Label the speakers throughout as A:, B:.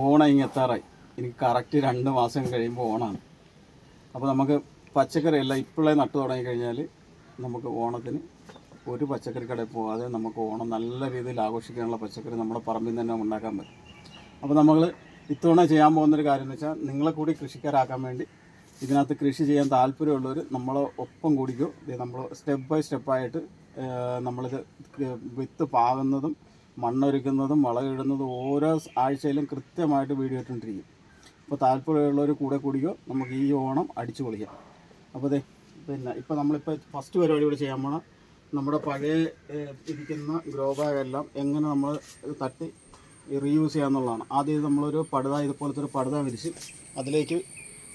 A: ഓണം ഇങ്ങ് എത്താറായി എനിക്ക് കറക്റ്റ് രണ്ട് മാസം കഴിയുമ്പോൾ ഓണമാണ് അപ്പോൾ നമുക്ക് പച്ചക്കറി എല്ലാം ഇപ്പോഴേ നട്ടു തുടങ്ങി കഴിഞ്ഞാൽ നമുക്ക് ഓണത്തിന് ഒരു പച്ചക്കറി കടയിൽ പോകാതെ നമുക്ക് ഓണം നല്ല രീതിയിൽ ആഘോഷിക്കാനുള്ള പച്ചക്കറി നമ്മുടെ പറമ്പിൽ തന്നെ ഉണ്ടാക്കാൻ പറ്റും. അപ്പോൾ നമ്മൾ ഇത്തവണ ചെയ്യാൻ പോകുന്നൊരു കാര്യം എന്ന് വെച്ചാൽ നിങ്ങളെ കൂടി കൃഷിക്കാരാക്കാൻ വേണ്ടി ഇതിനകത്ത് കൃഷി ചെയ്യാൻ താല്പര്യമുള്ളവർ നമ്മളെ ഒപ്പം കൂടിക്കോ. നമ്മൾ സ്റ്റെപ്പ് ബൈ സ്റ്റെപ്പായിട്ട് നമ്മളിത് വിത്ത് പാകുന്നതും മണ്ണൊരുക്കുന്നതും വളമിടുന്നതും ഓരോ ആഴ്ചയിലും കൃത്യമായിട്ട് വീഡിയോ ഇട്ടുകൊണ്ടിരിക്കും. അപ്പോൾ താല്പര്യമുള്ളവർ കൂടെ കൂടിയോ നമുക്ക് ഈ ഓണം അടിച്ചു പൊളിക്കാം. അപ്പോൾ അതെ പിന്നെ ഇപ്പോൾ നമ്മളിപ്പോൾ ഫസ്റ്റ് പരിപാടി ഇവിടെ ചെയ്യാൻ പോണം നമ്മുടെ പഴയ ഇരിക്കുന്ന ഗ്രോ ബാഗ് എല്ലാം എങ്ങനെ നമ്മൾ തട്ടി റീയൂസ് ചെയ്യാമെന്നുള്ളതാണ് ആദ്യം നമ്മളൊരു പടുത ഇതുപോലത്തെ ഒരു പടുത വിരിച്ച് അതിലേക്ക്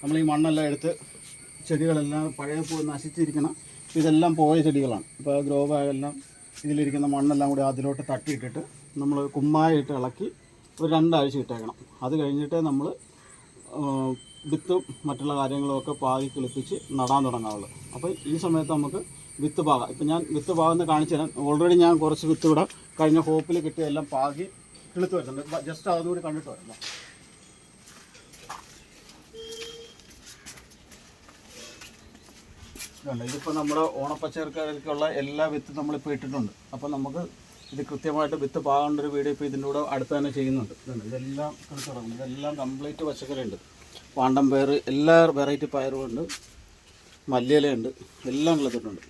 A: നമ്മൾ ഈ മണ്ണെല്ലാം എടുത്ത് ചെടികളെല്ലാം പഴയ പോയി നശിച്ചിരിക്കണം ഇതെല്ലാം പോയ ചെടികളാണ്. ഇപ്പോൾ ഗ്രോ ബാഗെല്ലാം ഇതിലിരിക്കുന്ന മണ്ണെല്ലാം കൂടി അതിലോട്ട് തട്ടിയിട്ടിട്ട് നമ്മൾ കുമ്മായിട്ട് ഇളക്കി ഒരു രണ്ടാഴ്ച ഇട്ടേക്കണം. അത് കഴിഞ്ഞിട്ടേ നമ്മൾ വിത്തും മറ്റുള്ള കാര്യങ്ങളുമൊക്കെ പാകി കിളിപ്പിച്ച് നടാൻ തുടങ്ങാവുള്ളൂ. അപ്പോൾ ഈ സമയത്ത് നമുക്ക് വിത്ത് പാകാം. ഇപ്പം ഞാൻ വിത്ത് പാകുന്ന കാണിച്ചു തരാം. ഓൾറെഡി ഞാൻ കുറച്ച് വിത്ത് ഇവിടെ കഴിഞ്ഞ ഹോപ്പിൽ കിട്ടിയ എല്ലാം പാകി കിളുത്ത് വരുന്നുണ്ട് ജസ്റ്റ് അതുകൂടി കണ്ടിട്ട് ഇതുണ്ട്. ഇതിപ്പോൾ നമ്മുടെ ഓണപ്പച്ചക്കറിക്കുള്ള എല്ലാ വിത്തും നമ്മളിപ്പോൾ ഇട്ടിട്ടുണ്ട്. അപ്പോൾ നമുക്ക് ഇത് കൃത്യമായിട്ട് വിത്ത് പാകേണ്ട ഒരു വീഡിയോ ഇപ്പോൾ ഇതിന്റെ കൂടെ അടുത്ത് തന്നെ ചെയ്യുന്നുണ്ട്. ഇതെല്ലാം തുടങ്ങും. ഇതെല്ലാം കംപ്ലീറ്റ് പച്ചക്കറി ഉണ്ട് പാണ്ടം പയർ എല്ലാ വെറൈറ്റി പയറും ഉണ്ട്. മല്ലിയിലുണ്ട് എല്ലാം കിളത്തിട്ടുണ്ട്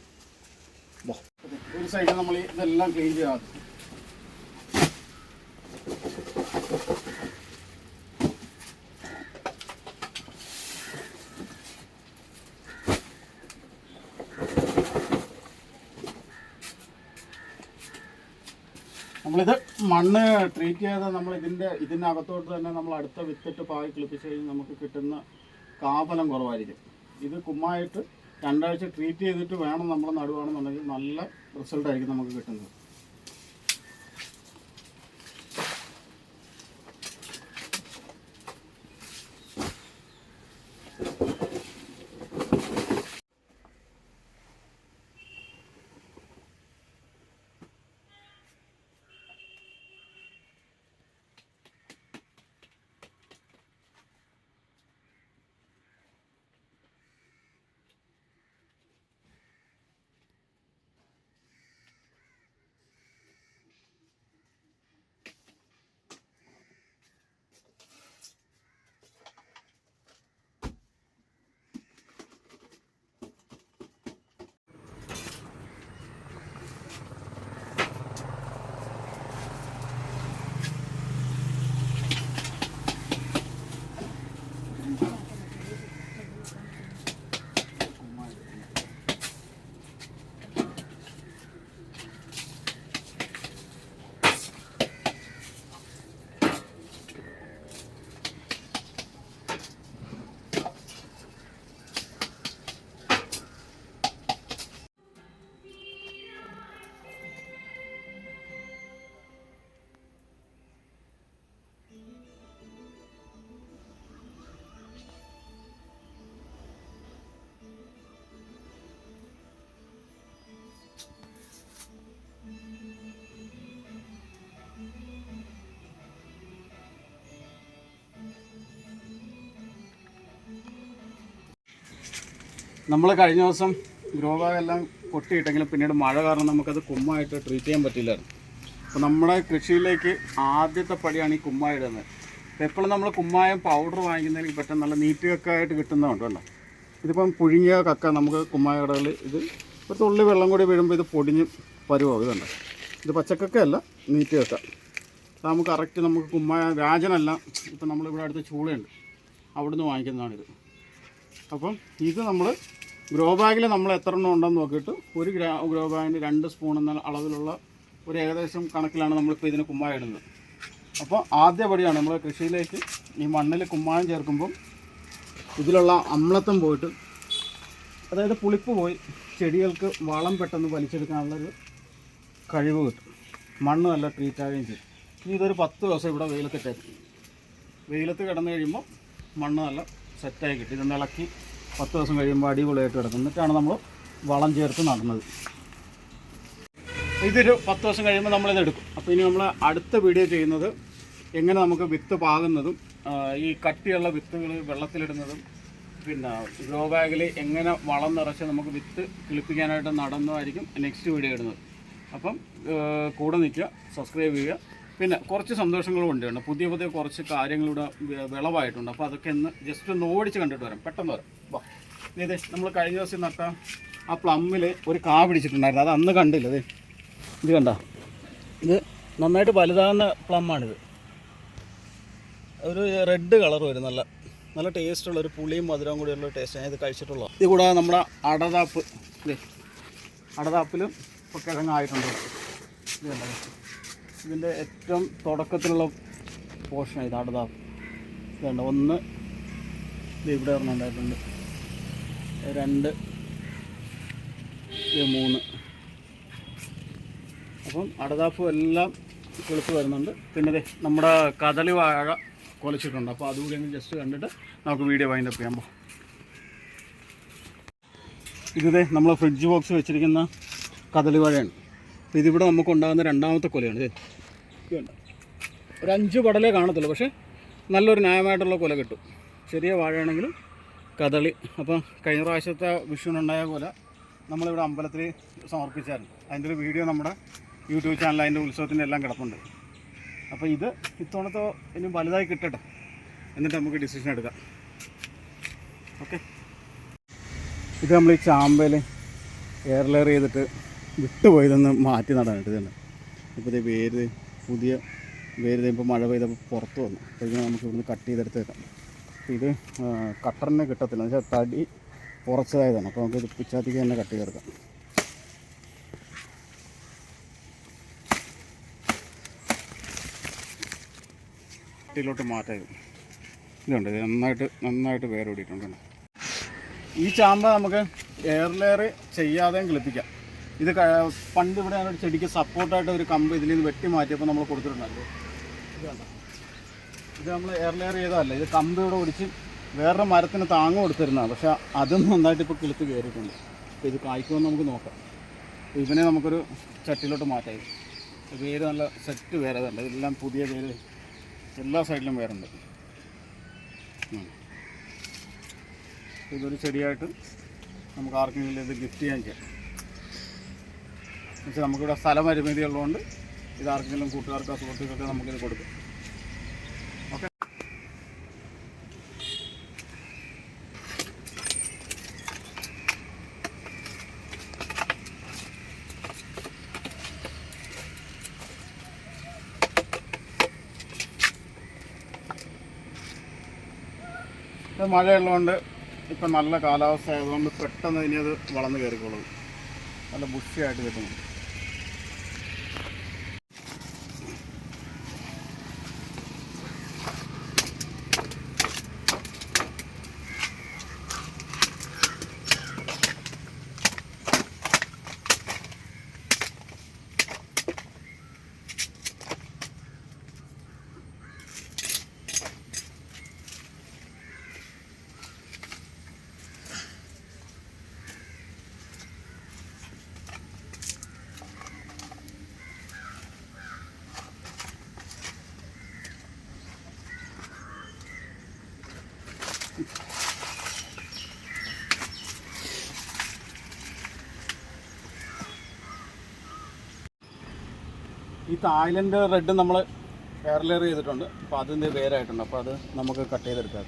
A: ഒരു സൈഡ് നമ്മൾ ഇതെല്ലാം ക്ലീൻ ചെയ്യാം. നമ്മളിത് മണ്ണ് ട്രീറ്റ് ചെയ്ത് നമ്മൾ ഇതിന്റെ അകത്തോട്ട് തന്നെ നമ്മൾ അടുത്ത വിത്തിട്ട് പാകി കിളിപ്പിച്ച് കഴിഞ്ഞാൽ നമുക്ക് കിട്ടുന്ന കാഫലം കുറവായിരിക്കും. ഇത് കുമ്മായിട്ട് രണ്ടാഴ്ച ട്രീറ്റ് ചെയ്തിട്ട് വേണം നമ്മൾ നടുവാണെന്നുണ്ടെങ്കിൽ നല്ല റിസൾട്ടായിരിക്കും നമുക്ക് കിട്ടുന്നത്. നമ്മൾ കഴിഞ്ഞ ദിവസം ഗ്രോ ബാഗ് എല്ലാം പൊട്ടിയിട്ടെങ്കിലും പിന്നീട് മഴ കാരണം നമുക്കത് കുമ്മായിട്ട് ട്രീറ്റ് ചെയ്യാൻ പറ്റില്ലായിരുന്നു അപ്പോൾ നമ്മുടെ കൃഷിയിലേക്ക് ആദ്യത്തെ പടിയാണ് ഈ കുമ്മായ ഇടുന്നത്. എപ്പോഴും നമ്മൾ കുമ്മായം പൗഡർ വാങ്ങിക്കുന്നതിന് പറ്റും നല്ല നീറ്റ് കക്കായിട്ട് കിട്ടുന്നതുണ്ട് കേട്ടോ ഇതിപ്പം പുഴുങ്ങിയ കക്ക നമുക്ക് കുമ്മായ കടകളിൽ ഇത് ഒരു തുള്ളി വെള്ളം കൂടി വീഴുമ്പോൾ ഇത് പൊടിഞ്ഞ് പരുവാകും ഇതുണ്ട് ഇത് പച്ചക്കക്കയല്ല നീറ്റ് കക്ക നമുക്ക് കറക്റ്റ് നമുക്ക് കുമ്മായ വ്യാജനല്ല ഇപ്പം നമ്മളിവിടെ അടുത്ത് ചൂളയുണ്ട്. അവിടുന്ന് വാങ്ങിക്കുന്നതാണിത്. അപ്പം ഇത് നമ്മൾ ഗ്രോ ബാഗിൽ നമ്മൾ എത്ര എണ്ണം ഉണ്ടെന്ന് നോക്കിയിട്ട് ഒരു ഗ്രാ ഗ്രോ ബാഗിന് രണ്ട് സ്പൂൺ എന്ന അളവിലുള്ള ഒരു ഏകദേശം കണക്കിലാണ് നമ്മളിപ്പോൾ ഇതിന് കുമ്മായം ഇടുന്നത്. അപ്പോൾ ആദ്യപടിയാണ് നമ്മൾ കൃഷിയിലേക്ക് ഈ മണ്ണിൽ കുമ്മായം ചേർക്കുമ്പം ഇതിലുള്ള അമ്ലത്വം പോയിട്ട് അതായത് പുളിപ്പ് പോയി ചെടികൾക്ക് വളം പെട്ടെന്ന് വലിച്ചെടുക്കാനുള്ളൊരു കഴിവ് കിട്ടും. മണ്ണ് നല്ല ട്രീറ്റ് ആവുകയും ചെയ്യും. ഇനി ഇതൊരു പത്ത് ദിവസം ഇവിടെ വെയിലത്തിട്ടേക്കും വെയിലത്ത് കിടന്നു കഴിയുമ്പോൾ മണ്ണ് നല്ല സെറ്റായി കിട്ടും. ഇതൊന്ന് ഇളക്കി പത്ത് ദിവസം കഴിയുമ്പോൾ അടിപൊളിയായിട്ട് കിടക്കും. എന്നിട്ടാണ് നമ്മൾ വളം ചേർത്ത് നടുന്നത്. ഇതൊരു പത്ത് ദിവസം കഴിയുമ്പോൾ നമ്മളിത് എടുക്കും. അപ്പോൾ ഇനി നമ്മൾ അടുത്ത വീഡിയോ ചെയ്യുന്നത് എങ്ങനെ നമുക്ക് വിത്ത് പാകുന്നതും ഈ കട്ടിയുള്ള വിത്തുകൾ വെള്ളത്തിലിടുന്നതും പിന്നെ ഗ്രോ ബാഗിൽ എങ്ങനെ വളം നിറച്ച് നമുക്ക് വിത്ത് കിളിപ്പിക്കാനായിട്ട് നടന്നതായിരിക്കും നെക്സ്റ്റ് വീഡിയോ ഇടുന്നത്. അപ്പം കൂടെ നിൽക്കുക സബ്സ്ക്രൈബ് ചെയ്യുക. പിന്നെ കുറച്ച് സന്തോഷങ്ങളും ഉണ്ട്. പുതിയ പുതിയ കുറച്ച് കാര്യങ്ങളിവിടെ വിളവായിട്ടുണ്ട്. അപ്പോൾ അതൊക്കെ ഒന്ന് ജസ്റ്റ് ഒന്ന് ഓടിച്ച് കണ്ടിട്ട് വരാം. പെട്ടെന്ന് വരാം. ഇതേ നമ്മൾ കഴിഞ്ഞ ദിവസം നട്ട ആ പ്ലമ്മിൽ ഒരു കാ പിടിച്ചിട്ടുണ്ടായിരുന്നു. അത് അന്ന് കണ്ടില്ല അതെ ഇത് കണ്ട? ഇത് നന്നായിട്ട് വലുതാകുന്ന പ്ലമ്മാണിത്. ഒരു റെഡ് കളർ വരും നല്ല നല്ല ടേസ്റ്റുള്ള ഒരു പുളിയും മധുരവും കൂടിയുള്ള ടേസ്റ്റ് ഞാൻ ഇത് കഴിച്ചിട്ടുള്ളത്. ഇത് കൂടാതെ നമ്മുടെ അടതാപ്പ് ഇതേ അടതാപ്പിലും ഇപ്പോൾ കിഴങ്ങായിട്ടുണ്ട് ഇത് കണ്ടോ? ഇതിന്റെ ഏറ്റവും തുടക്കത്തിലുള്ള പോർഷൻ ഇത് അടതാപ്പ്. ഇത് കണ്ടോ? ഒന്ന് ഇത് ഇവിടെ ഒരെണ്ണം ഉണ്ടായിട്ടുണ്ട്. രണ്ട്. മൂന്ന്. അപ്പം അടതാപ്പും എല്ലാം കിളിച്ച് വരുന്നുണ്ട്. പിന്നെ നമ്മുടെ കദളി വാഴ കൊലച്ചിട്ടുണ്ട്. അപ്പോൾ അതുകൂടി ഒന്ന് ജസ്റ്റ് കണ്ടിട്ട് നമുക്ക് വീഡിയോ വൈൻഡ് വൈൻഡപ്പ് ചെയ്യാൻ പോകും ഇതേ നമ്മൾ ഫ്രിഡ്ജ് ബോക്സ് വെച്ചിരിക്കുന്ന കദളി വാഴയാണ്. അപ്പോൾ ഇതിവിടെ നമുക്ക് ഉണ്ടാകുന്ന രണ്ടാമത്തെ കൊലയാണ്. ഒരു അഞ്ച് പടലേ കാണത്തുള്ളൂ. പക്ഷേ നല്ലൊരു ന്യായമായിട്ടുള്ള കൊല കിട്ടും. ചെറിയ വാഴയാണെങ്കിലും കദളി. അപ്പം കഴിഞ്ഞ പ്രാവശ്യത്തെ വിഷുവിനുണ്ടായ പോലെ നമ്മളിവിടെ അമ്പലത്തിൽ സമർപ്പിച്ചായിരുന്നു. അതിന്റെ ഒരു വീഡിയോ നമ്മുടെ യൂട്യൂബ് ചാനൽ അതിന്റെ ഉത്സവത്തിന്റെ എല്ലാം കിടപ്പുണ്ട്. അപ്പോൾ ഇത് ഇത്തവണത്തെ ഇനി വലുതായി കിട്ടട്ടെ. എന്നിട്ട് നമുക്ക് ഡിസിഷൻ എടുക്കാം. ഓക്കെ ഇത് നമ്മൾ ഈ ചാമ്പയിൽ എയർ ലെയർ ചെയ്തിട്ട് വിട്ടുപോയതൊന്ന് മാറ്റി നടാനായിട്ട് ഇതുണ്ട് ഇപ്പോൾ ഇത് വേര് പുതിയ വേര് ഇപ്പോൾ മഴ പെയ്തപ്പോൾ പുറത്ത് വന്നു. അപ്പോൾ ഇതിനെ നമുക്ക് ഇവിടുന്ന് കട്ട് ചെയ്തെടുത്ത് വെക്കാം. ഇത് കട്ടറിനെ കിട്ടത്തില്ല. എന്ന് വെച്ചാൽ തടി ഉറച്ചതായതാണ് അപ്പോൾ നമുക്ക് ഇത് പിച്ചാത്തിക്ക് തന്നെ കട്ട് ചേർക്കാം കട്ടിയിലോട്ട് മാറ്റായത് ഇതുണ്ട്. ഇത് നന്നായിട്ട് നന്നായിട്ട് വേരോടിയിട്ടുണ്ട്. ഈ ചാമ്പ നമുക്ക് എയർ ലെയർ ചെയ്യാതെയും കിളിപ്പിക്കാം. ഇത് പണ്ട് ഇവിടെ ചെടിക്ക് സപ്പോർട്ടായിട്ട് ഒരു കമ്പ് ഇതിൽ നിന്ന് വെട്ടി മാറ്റിയപ്പോൾ നമ്മൾ കൊടുത്തിട്ടുണ്ടല്ലോ ഇത് കണ്ടോ? ഇത് നമ്മൾ എയർ ലെയർ ചെയ്തതല്ല. ഇത് കമ്പ് ഇവിടെ ഒടിച്ച് വേറൊരു മരത്തിന് താങ്ങ് കൊടുത്തിരുന്നതാണ്. പക്ഷെ അതും നന്നായിട്ട് ഇപ്പോൾ കിളുത്ത് കയറിയിട്ടുണ്ട്. അപ്പോൾ ഇത് കായ്ക്കുമെന്ന് നമുക്ക് നോക്കാം. ഇവനെ നമുക്കൊരു ചട്ടിയിലോട്ട് മാറ്റാം. വേര് നല്ല സെറ്റ് വേറെ ഉണ്ട് ഇതെല്ലാം പുതിയ വേര്. എല്ലാ സൈഡിലും വേറുണ്ട്. ഇതൊരു ചെടിയായിട്ട് നമുക്ക് ആർക്കെങ്കിലും ഇത് ഗിഫ്റ്റ് ചെയ്യാൻ ചെയ്യാം. എന്നുവെച്ചാൽ നമുക്കിവിടെ സ്ഥലപരിമിതി ഉള്ളതുകൊണ്ട് ഇത് ആർക്കെങ്കിലും കൂട്ടുകാർക്കോ സുഹൃത്തുക്കൾക്കോ നമുക്കിത് കൊടുക്കും. ഇത് മഴയുള്ളതുകൊണ്ട് ഇപ്പം നല്ല കാലാവസ്ഥ ആയതുകൊണ്ട് പെട്ടെന്ന് ഇനി അത് വളർന്ന് കയറിക്കോളും. നല്ല ബുഷിയായിട്ട് കിട്ടും. ഈ തായ്ലൻഡ് റെഡ് നമ്മൾ എയർലെയർ ചെയ്തിട്ടുണ്ട്. അപ്പോൾ അതിന്റെ വേരായിട്ടുണ്ട്. അപ്പോൾ അത് നമുക്ക് കട്ട് ചെയ്തെടുക്കാം.